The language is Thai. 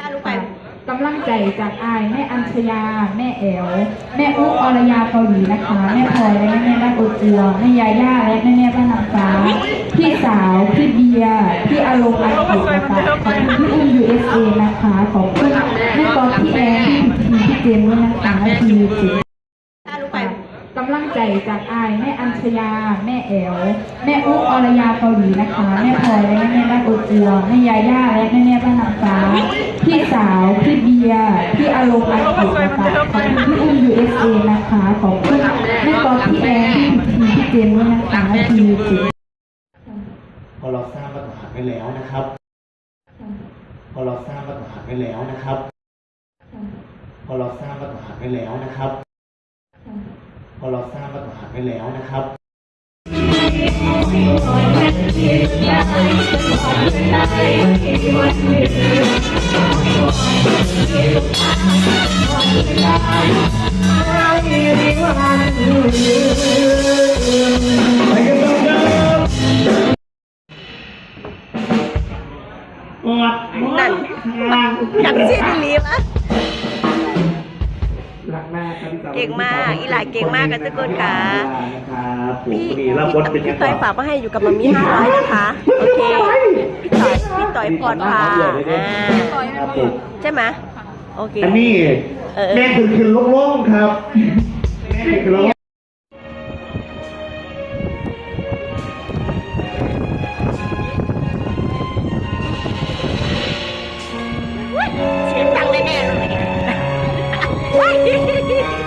ถ้ารู้ไปกำลังใจจากอายแม่อัญชยา แม่แอวแม่อุ๊อรยาเกาหลีนะคะ แม่พลอยและแม่แม่บ้านโอจัวแม่ยาย่าและแม่แม่บ้านนางฟ้าพี่สาวพี่เบียร์พี่อารมณ์อาคินะคะขอบคุณพี่อุ้มยูเอสเอนะคะขอบคุณแม่กอพี่แอนพี่พีพี่เจมส์ด้วยนะคะพี่ยูจิถ้ารู้ไปกำลังใจจากอายแม่อัญชยา แม่แอวแม่อุ๊อรยาเกาหลีนะคะ แม่พลอยและแม่แม่บ้านโอจัวแม่ยาย่าและแม่แม่บ้านนางฟ้าพี่สาวพี่เบียร์พี่อารมณ์อันตินะคะขอบคุณพี่อุ้ม USA นะคะขอบคุณแม่กอลพี่แอนพี่พีพี่เจมด้วยนะคะพี่ยูจิพอเราสร้างมาตรฐาไว้แล้วนะครับ พอเราสร้างมาตรฐาไว้แล้วนะครับ พอเราสร้างมาตรฐาไว้แล้วนะครับ พอเราสร้างมาตรฐานไว้แล้วนะครับไปกันต่อครับกอดหมอนข้างอยากซีดลีวะ ก่งมาก อีหลาเก่งมากกันทุกคนค่ะพี่พี่พี่ต่อยฝากมาให้อยู่กับมามีห้าร้อยนะคะ โอเค พี่ต่อยพี่ต่อยพรพาอ่าใช่ไหมโอเคอันนี้แม่คือคือโล่งๆครับแม่คือโล่งเสียงดังแน่ๆเลย